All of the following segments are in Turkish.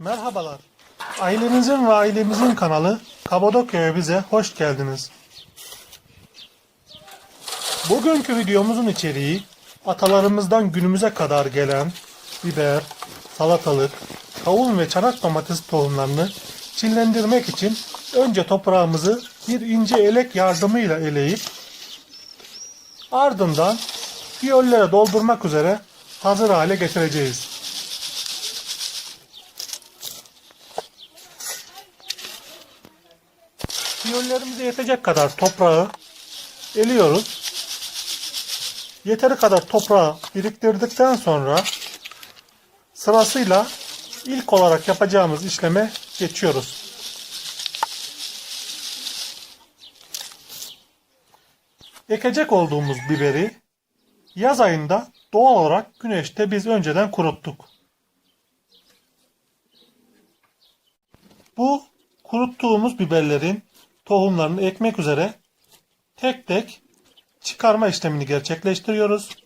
Merhabalar. Ailemizin ve ailemizin kanalı Kapadokya'ya bize hoş geldiniz. Bugünkü videomuzun içeriği atalarımızdan günümüze kadar gelen biber, salatalık, kavun ve çanak domates tohumlarını çillendirmek için önce toprağımızı bir ince elek yardımıyla eleyip ardından fiyollere doldurmak üzere hazır hale getireceğiz. Fiyollerimize yetecek kadar toprağı eliyoruz. Yeteri kadar toprağı biriktirdikten sonra sırasıyla ilk olarak yapacağımız işleme geçiyoruz. Ekecek olduğumuz biberi yaz ayında doğal olarak güneşte biz önceden kuruttuk. Bu kuruttuğumuz biberlerin tohumlarını ekmek üzere tek tek çıkarma işlemini gerçekleştiriyoruz.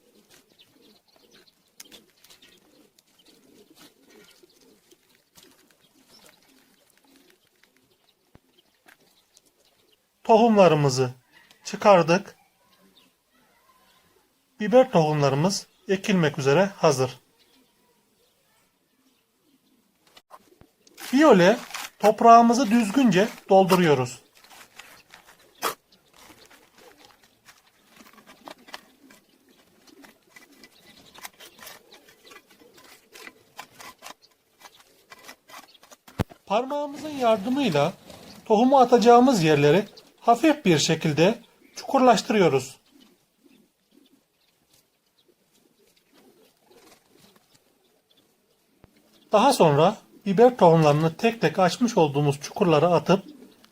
Tohumlarımızı çıkardık. Biber tohumlarımız ekilmek üzere hazır. Fiyole toprağımızı düzgünce dolduruyoruz. Parmağımızın yardımıyla tohumu atacağımız yerleri hafif bir şekilde çukurlaştırıyoruz. Daha sonra biber tohumlarını tek tek açmış olduğumuz çukurlara atıp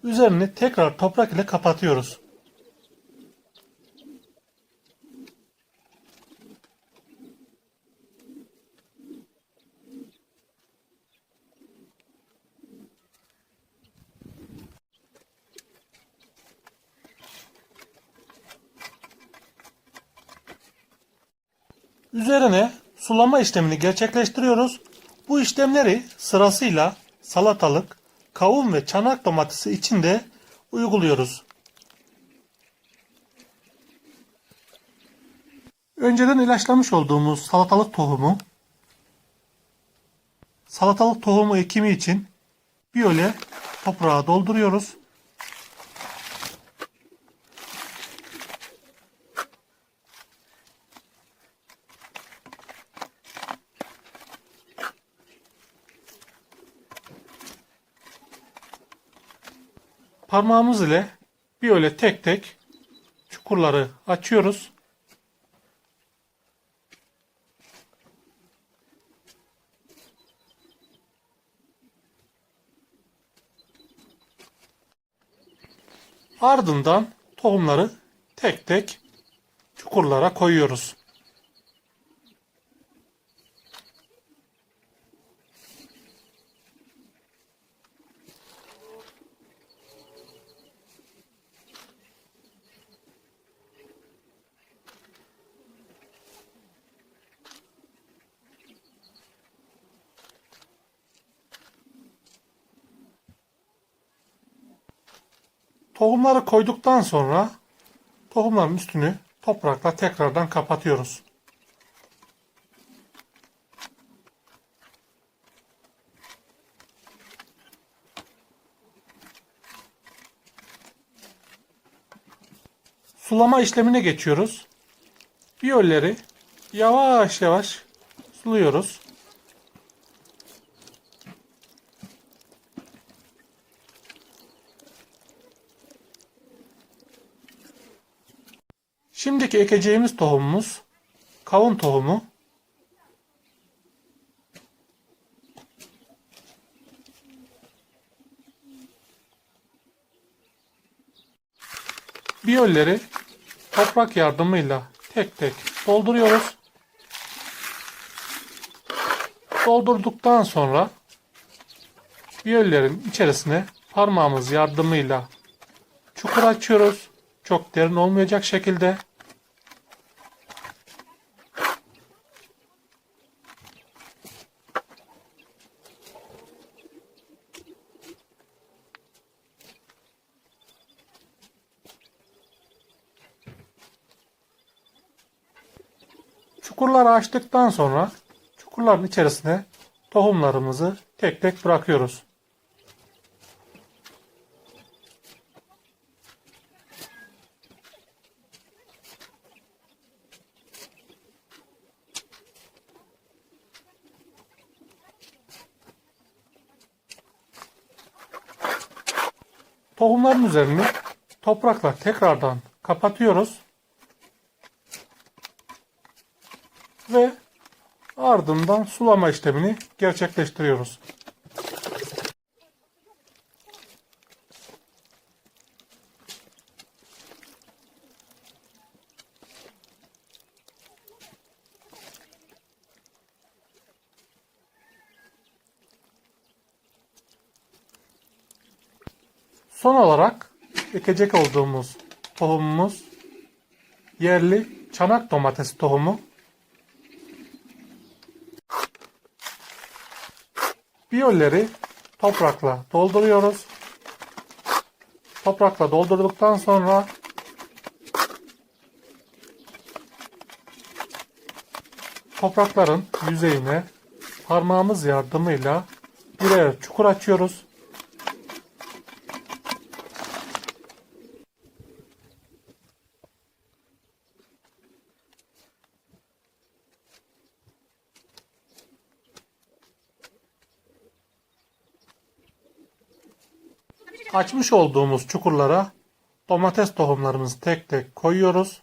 üzerini tekrar toprak ile kapatıyoruz. Üzerine sulama işlemini gerçekleştiriyoruz. Bu işlemleri sırasıyla salatalık, kavun ve çanak domatesi için de uyguluyoruz. Önceden ilaçlamış olduğumuz salatalık tohumu salatalık tohumu ekimi için böyle toprağa dolduruyoruz. Parmağımız ile böyle tek tek çukurları açıyoruz. Ardından tohumları tek tek çukurlara koyuyoruz. Tohumları koyduktan sonra tohumların üstünü toprakla tekrardan kapatıyoruz. Sulama işlemine geçiyoruz. Biyolleri yavaş yavaş suluyoruz. Şimdiki ekeceğimiz tohumumuz kavun tohumu. Biyolleri toprak yardımıyla tek tek dolduruyoruz. Doldurduktan sonra biyollerin içerisine parmağımız yardımıyla çukur açıyoruz. Çok derin olmayacak şekilde. Çukurları açtıktan sonra çukurların içerisine tohumlarımızı tek tek bırakıyoruz. Tohumların üzerini toprakla tekrardan kapatıyoruz. Ve ardından sulama işlemini gerçekleştiriyoruz. Son olarak ekecek olduğumuz tohumumuz yerli çanak domates tohumu. Biyolleri toprakla dolduruyoruz. Toprakla doldurduktan sonra toprakların yüzeyine parmağımız yardımıyla birer çukur açıyoruz. Açmış olduğumuz çukurlara domates tohumlarımızı tek tek koyuyoruz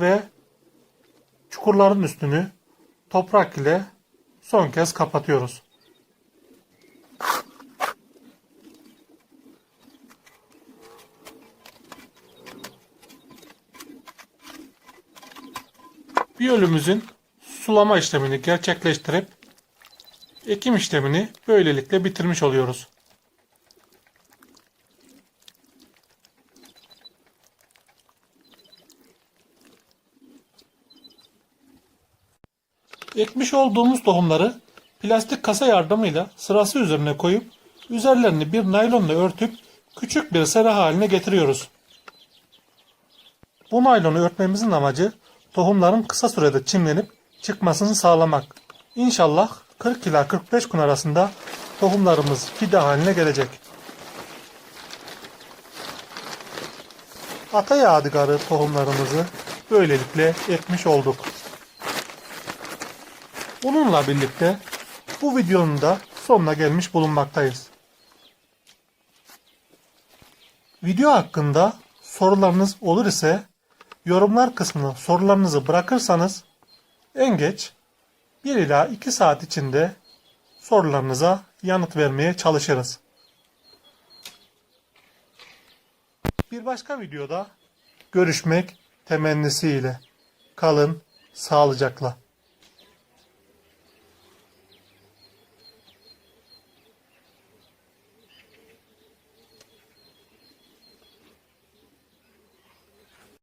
ve çukurların üstünü toprak ile son kez kapatıyoruz. Biyolümüzün sulama işlemini gerçekleştirip ekim işlemini böylelikle bitirmiş oluyoruz. Ekmiş olduğumuz tohumları plastik kasa yardımıyla sırası üzerine koyup üzerlerini bir naylonla örtüp küçük bir sera haline getiriyoruz. Bu naylonu örtmemizin amacı tohumların kısa sürede çimlenip çıkmasını sağlamak. İnşallah 40 ila 45 gün arasında tohumlarımız fide haline gelecek. Ata yadigarı tohumlarımızı böylelikle ekmiş olduk. Bununla birlikte bu videonun da sonuna gelmiş bulunmaktayız. Video hakkında sorularınız olur ise yorumlar kısmına sorularınızı bırakırsanız en geç 1 ila 2 saat içinde sorularınıza yanıt vermeye çalışırız. Bir başka videoda görüşmek temennisiyle. Kalın sağlıcakla.